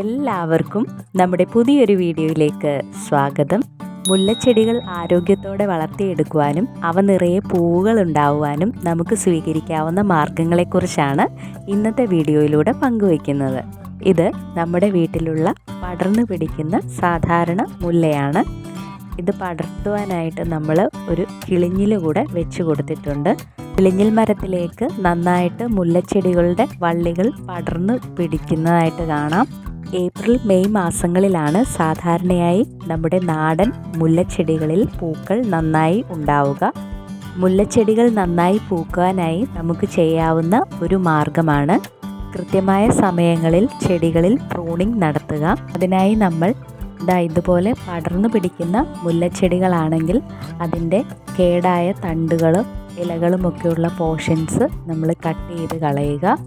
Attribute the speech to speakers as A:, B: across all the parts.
A: എല്ലാവർക്കും നമ്മുടെ പുതിയൊരു വീഡിയോയിലേക്ക് സ്വാഗതം. മുല്ലച്ചെടികൾ ആരോഗ്യത്തോടെ വളർത്തിയെടുക്കുവാനും അവ നിറയെ പൂവുകൾ ഉണ്ടാവുവാനും നമുക്ക് സ്വീകരിക്കാവുന്ന മാർഗങ്ങളെക്കുറിച്ചാണ് ഇന്നത്തെ വീഡിയോയിലൂടെ പങ്കുവയ്ക്കുന്നത്. ഇത് നമ്മുടെ വീട്ടിലുള്ള പടർന്നു പിടിക്കുന്ന സാധാരണ മുല്ലയാണ്. ഇത് പടർത്തുവാനായിട്ട് നമ്മൾ ഒരു കിളിഞ്ഞിൽ കൂടെ വെച്ച് കൊടുത്തിട്ടുണ്ട്. കിളിഞ്ഞിൽ മരത്തിലേക്ക് നന്നായിട്ട് മുല്ലച്ചെടികളുടെ വള്ളികൾ പടർന്നു പിടിക്കുന്നതായിട്ട് കാണാം. ഏപ്രിൽ മെയ് മാസങ്ങളിലാണ് സാധാരണയായി നമ്മുടെ നാടൻ മുല്ലച്ചെടികളിൽ പൂക്കൾ നന്നായി ഉണ്ടാവുക. മുല്ലച്ചെടികൾ നന്നായി പൂക്കുവാനായി നമുക്ക് ചെയ്യാവുന്ന ഒരു മാർഗമാണ് കൃത്യമായ സമയങ്ങളിൽ ചെടികളിൽ പ്രൂണിംഗ് നടത്തുക. അതിനായി നമ്മൾ ഇതാ ഇതുപോലെ പടർന്നു പിടിക്കുന്ന മുല്ലച്ചെടികളാണെങ്കിൽ അതിന്റെ കേടായ തണ്ടുകളും ഇലകളുമൊക്കെയുള്ള പോർഷൻസ് നമ്മൾ കട്ട് ചെയ്ത് കളയുക.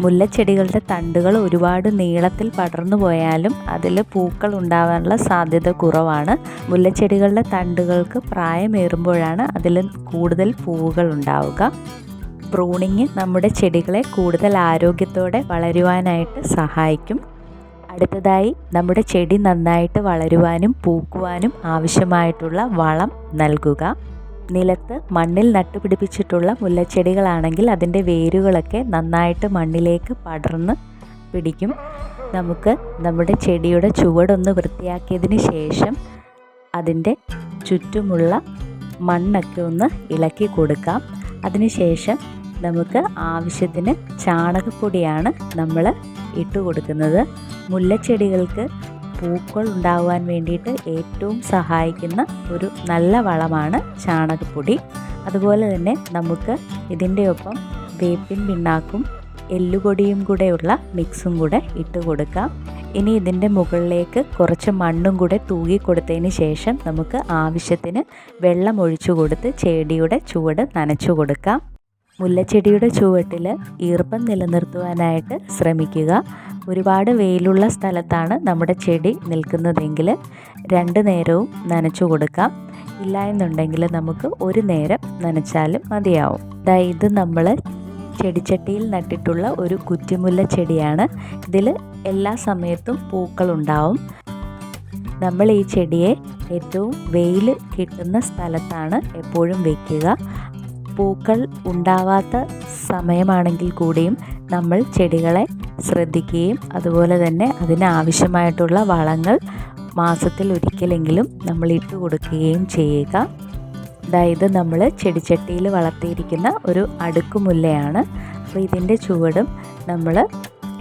A: മുല്ലച്ചെടികളുടെ തണ്ടുകൾ ഒരുപാട് നീളത്തിൽ പടർന്നു പോയാലും അതിൽ പൂക്കൾ ഉണ്ടാകാനുള്ള സാധ്യത കുറവാണ്. മുല്ലച്ചെടികളുടെ തണ്ടുകൾക്ക് പ്രായമേറുമ്പോഴാണ് അതിൽ കൂടുതൽ പൂവുകൾ ഉണ്ടാവുക. പ്രൂണിങ് നമ്മുടെ ചെടികളെ കൂടുതൽ ആരോഗ്യത്തോടെ വളരുവാനായിട്ട് സഹായിക്കും. അടുത്തതായി നമ്മുടെ ചെടി നന്നായിട്ട് വളരുവാനും പൂക്കുവാനും ആവശ്യമായിട്ടുള്ള വളം നൽകുക. നിലത്ത് മണ്ണിൽ നട്ടുപിടിപ്പിച്ചിട്ടുള്ള മുല്ലച്ചെടികളാണെങ്കിൽ അതിന്റെ വേരുകളൊക്കെ നന്നായിട്ട് മണ്ണിലേക്ക് പടർന്ന് പിടിക്കും. നമുക്ക് നമ്മുടെ ചെടിയുടെ ചുവടൊന്ന് വൃത്തിയാക്കിയതിന് ശേഷം അതിന്റെ ചുറ്റുമുള്ള മണ്ണൊക്കെ ഒന്ന് ഇളക്കി കൊടുക്കാം. അതിനുശേഷം നമുക്ക് ആവശ്യത്തിന് ചാണകപ്പൊടിയാണ് നമ്മൾ ഇട്ട് കൊടുക്കുന്നത്. മുല്ലച്ചെടികൾക്ക് പൂക്കൾ ഉണ്ടാകുവാൻ വേണ്ടിയിട്ട് ഏറ്റവും സഹായിക്കുന്ന ഒരു നല്ല വളമാണ് ചാണകപ്പൊടി. അതുപോലെ തന്നെ നമുക്ക് ഇതിന്റെ ഒപ്പം വേപ്പിൻ പിണ്ണാക്കും എല്ലുപൊടിയും കൂടെയുള്ള മിക്സും കൂടെ ഇട്ട് കൊടുക്കാം. ഇനി ഇതിന്റെ മുകളിലേക്ക് കുറച്ച് മണ്ണും കൂടെ തൂകി കൊടുത്തതിന് ശേഷം നമുക്ക് ആവശ്യത്തിന് വെള്ളം ഒഴിച്ചു കൊടുത്ത് ചെടിയുടെ ചുവട് നനച്ചു കൊടുക്കാം. മുല്ലച്ചെടിയുടെ ചുവട്ടിൽ ഈർപ്പം നിലനിർത്തുവാനായിട്ട് ശ്രമിക്കുക. ഒരുപാട് വെയിലുള്ള സ്ഥലത്താണ് നമ്മുടെ ചെടി നിൽക്കുന്നതെങ്കിൽ രണ്ട് നേരവും നനച്ചു കൊടുക്കാം. ഇല്ല എന്നുണ്ടെങ്കിൽ നമുക്ക് ഒരു നേരം നനച്ചാലും മതിയാവും. ഇത് നമ്മൾ ചെടിച്ചട്ടിയിൽ നട്ടിട്ടുള്ള ഒരു കുറ്റിമുല്ല ചെടിയാണ്. ഇതിൽ എല്ലാ സമയത്തും പൂക്കളുണ്ടാവും നമ്മൾ ഈ ചെടിയെ ഏറ്റവും വെയിൽ കിട്ടുന്ന സ്ഥലത്താണ് എപ്പോഴും വയ്ക്കുക പൂക്കൾ ഉണ്ടാവാത്ത സമയമാണെങ്കിൽ കൂടിയും നമ്മൾ ചെടികളെ ശ്രദ്ധിക്കുകയും അതുപോലെ തന്നെ അതിനാവശ്യമായിട്ടുള്ള വളങ്ങൾ മാസത്തിൽ ഒരിക്കലെങ്കിലും നമ്മൾ ഇട്ട് കൊടുക്കുകയും ചെയ്യുക. അതായത് നമ്മൾ ചെടിച്ചട്ടിയിൽ വളർത്തിയിരിക്കുന്ന ഒരു അടുക്കുമുല്ലയാണ്. അപ്പോൾ ഇതിന്റെ ചുവടും നമ്മൾ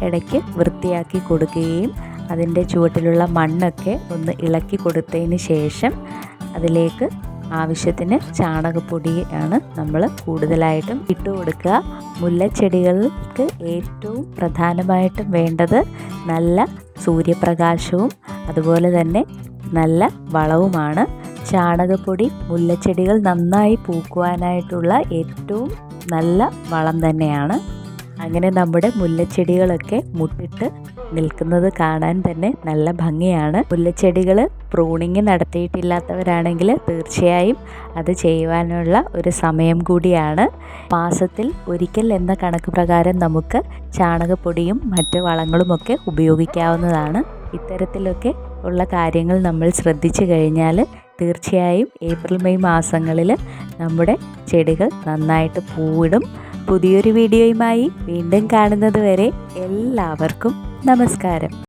A: ഇടയ്ക്ക് വൃത്തിയാക്കി കൊടുക്കുകയും അതിന്റെ ചുവട്ടിലുള്ള മണ്ണൊക്കെ ഒന്ന് ഇളക്കി കൊടുത്തതിന് ശേഷം അതിലേക്ക് ആവശ്യത്തിന് ചാണകപ്പൊടിയാണ് നമ്മൾ കൂടുതലായിട്ടും ഇട്ട് കൊടുക്കുക. മുല്ലച്ചെടികൾക്ക് ഏറ്റവും പ്രധാനമായിട്ടും വേണ്ടത് നല്ല സൂര്യപ്രകാശവും അതുപോലെ തന്നെ നല്ല വളവുമാണ്. ചാണകപ്പൊടി മുല്ലച്ചെടികൾ നന്നായി പൂക്കുവാനായിട്ടുള്ള ഏറ്റവും നല്ല വളം തന്നെയാണ്. അങ്ങനെ നമ്മുടെ മുല്ലച്ചെടികളൊക്കെ മുട്ടിട്ട് നിൽക്കുന്നത് കാണാൻ തന്നെ നല്ല ഭംഗിയാണ്. മുല്ലച്ചെടികൾ പ്രൂണിങ് നടത്തിയിട്ടില്ലാത്തവരാണെങ്കിൽ തീർച്ചയായും അത് ചെയ്യുവാനുള്ള ഒരു സമയം കൂടിയാണ്. മാസത്തിൽ ഒരിക്കൽ എന്ന കണക്ക് പ്രകാരം നമുക്ക് ചാണകപ്പൊടിയും മറ്റ് വളങ്ങളുമൊക്കെ ഉപയോഗിക്കാവുന്നതാണ്. ഇത്തരത്തിലൊക്കെ ഉള്ള കാര്യങ്ങൾ നമ്മൾ ശ്രദ്ധിച്ചു കഴിഞ്ഞാൽ തീർച്ചയായും ഏപ്രിൽ മെയ് മാസങ്ങളിൽ നമ്മുടെ ചെടികൾ നന്നായിട്ട് പൂവിടും. പുതിയൊരു വീഡിയോയുമായി വീണ്ടും കാണുന്നത് വരെ എല്ലാവർക്കും നമസ്കാരം.